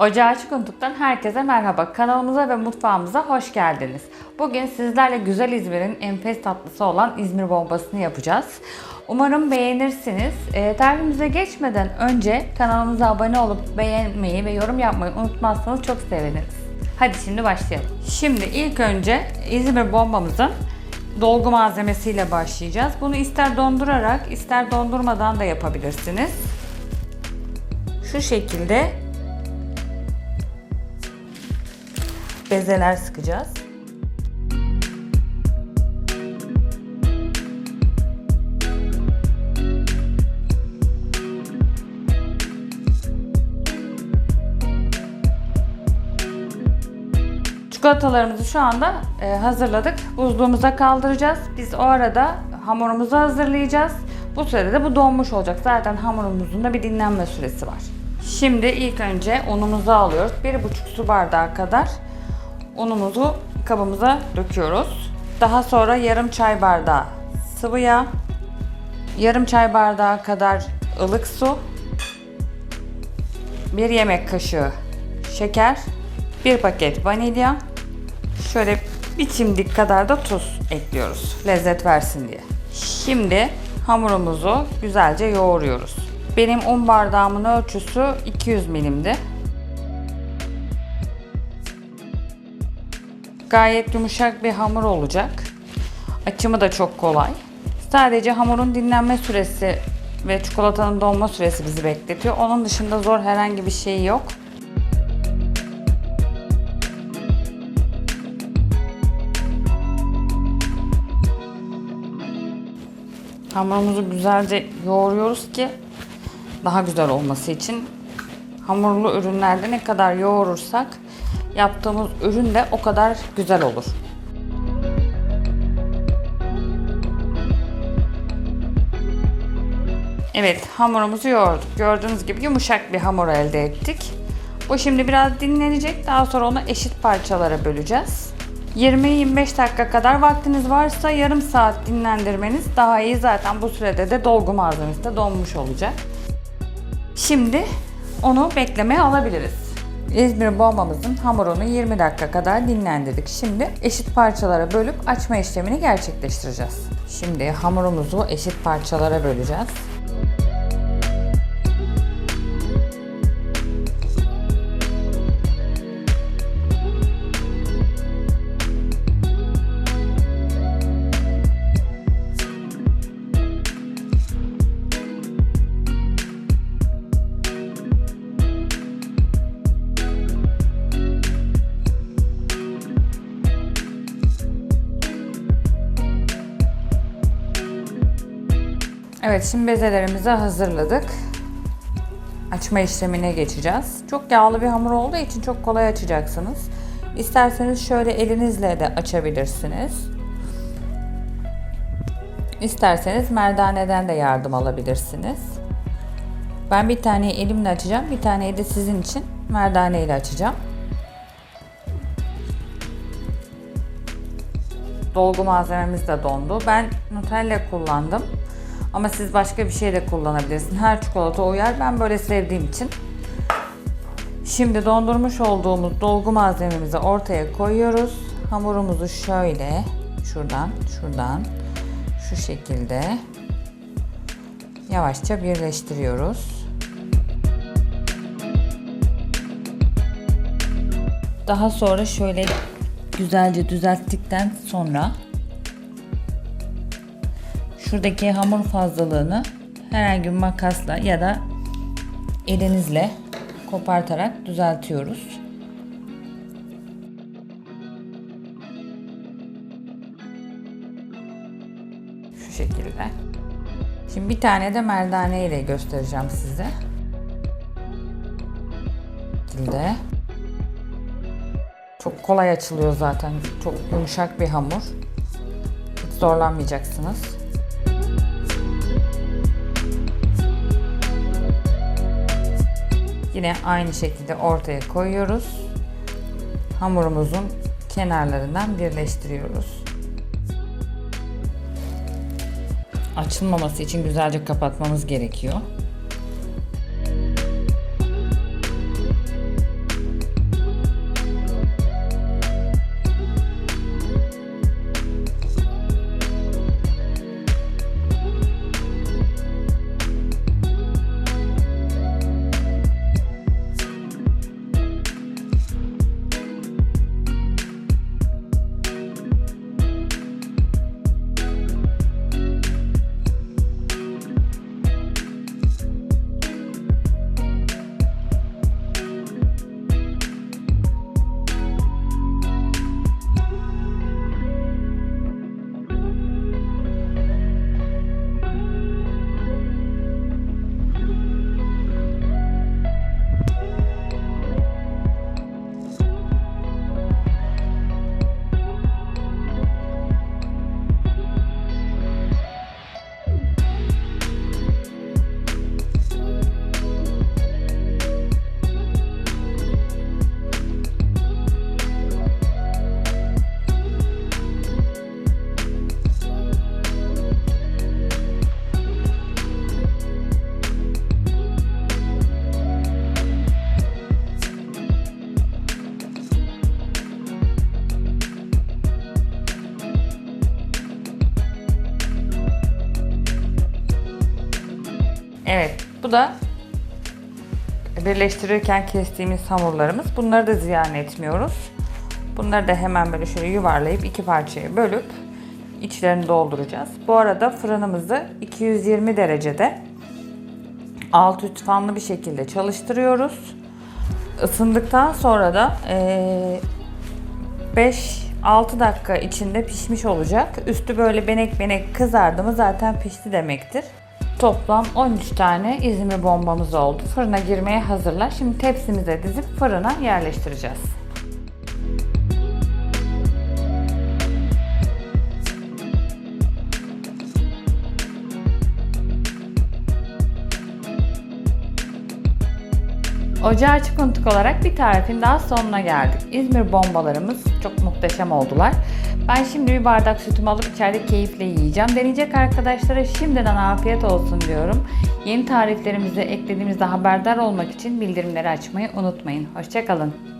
Ocağı Açık Unuttuk'tan herkese merhaba. Kanalımıza ve mutfağımıza hoş geldiniz. Bugün sizlerle güzel İzmir'in enfes tatlısı olan İzmir bombasını yapacağız. Umarım beğenirsiniz. E, tarifimize geçmeden önce kanalımıza abone olup beğenmeyi ve yorum yapmayı unutmazsanız çok seviniriz. Hadi şimdi başlayalım. Şimdi ilk önce İzmir bombamızın dolgu malzemesiyle başlayacağız. Bunu ister dondurarak ister dondurmadan da yapabilirsiniz. Şu şekilde bezeler sıkacağız. Çikolatalarımızı şu anda e, hazırladık. Buzluğumuza kaldıracağız. Biz o arada hamurumuzu hazırlayacağız. Bu da bu donmuş olacak. Zaten hamurumuzun da bir dinlenme süresi var. Şimdi ilk önce unumuzu alıyoruz. 1,5 su bardağı kadar unumuzu kabımıza döküyoruz. Daha sonra yarım çay bardağı sıvı yağ, yarım çay bardağı kadar ılık su, bir yemek kaşığı şeker, bir paket vanilya, şöyle bir çimdik kadar da tuz ekliyoruz lezzet versin diye. Şimdi hamurumuzu güzelce yoğuruyoruz. Benim un bardağımın ölçüsü 200 milimdi. Gayet yumuşak bir hamur olacak. Açımı da çok kolay. Sadece hamurun dinlenme süresi ve çikolatanın donma süresi bizi bekletiyor. Onun dışında zor herhangi bir şey yok. Hamurumuzu güzelce yoğuruyoruz ki daha güzel olması için. Hamurlu ürünlerde ne kadar yoğurursak yaptığımız ürün de o kadar güzel olur. Evet hamurumuzu yoğurduk. Gördüğünüz gibi yumuşak bir hamur elde ettik. Bu şimdi biraz dinlenecek. Daha sonra onu eşit parçalara böleceğiz. 20-25 dakika kadar vaktiniz varsa yarım saat dinlendirmeniz daha iyi. Zaten bu sürede de dolgu malzemesi de donmuş olacak. Şimdi onu beklemeye alabiliriz. İzmir bombamızın hamurunu 20 dakika kadar dinlendirdik. Şimdi eşit parçalara bölüp açma işlemini gerçekleştireceğiz. Şimdi hamurumuzu eşit parçalara böleceğiz. Evet şimdi bezelerimizi hazırladık. Açma işlemine geçeceğiz. Çok yağlı bir hamur olduğu için çok kolay açacaksınız. İsterseniz şöyle elinizle de açabilirsiniz. İsterseniz merdaneden de yardım alabilirsiniz. Ben bir taneyi elimle açacağım, bir taneyi de sizin için merdane ile açacağım. Dolgu malzememiz de dondu. Ben Nutella kullandım. Ama siz başka bir şey de kullanabilirsiniz. Her çikolata uyar. Ben böyle sevdiğim için. Şimdi dondurmuş olduğumuz dolgu malzememizi ortaya koyuyoruz. Hamurumuzu şöyle şuradan şuradan şu şekilde yavaşça birleştiriyoruz. Daha sonra şöyle güzelce düzelttikten sonra şuradaki hamur fazlalığını herhangi bir makasla ya da elinizle kopartarak düzeltiyoruz. Şu şekilde. Şimdi bir tane de merdane ile göstereceğim size. Şekilde. Çok kolay açılıyor zaten. Çok yumuşak bir hamur. Hiç zorlanmayacaksınız. Yine aynı şekilde ortaya koyuyoruz. Hamurumuzun kenarlarından birleştiriyoruz. Açılmaması için güzelce kapatmamız gerekiyor. Bu da birleştirirken kestiğimiz hamurlarımız. Bunları da ziyan etmiyoruz. Bunları da hemen böyle şöyle yuvarlayıp iki parçaya bölüp içlerini dolduracağız. Bu arada fırınımızı 220 derecede alt üst fanlı bir şekilde çalıştırıyoruz. Isındıktan sonra da eee 5-6 dakika içinde pişmiş olacak. Üstü böyle benek benek kızardı mı zaten pişti demektir. Toplam 13 tane İzmir bombamız oldu. Fırına girmeye hazırlar. Şimdi tepsimize dizip fırına yerleştireceğiz. Ocağı açık unuttuk olarak bir tarifin daha sonuna geldik. İzmir bombalarımız çok muhteşem oldular. Ben şimdi bir bardak sütümü alıp içeride keyifle yiyeceğim. Deneyecek arkadaşlara şimdiden afiyet olsun diyorum. Yeni tariflerimizi eklediğimizde haberdar olmak için bildirimleri açmayı unutmayın. Hoşçakalın.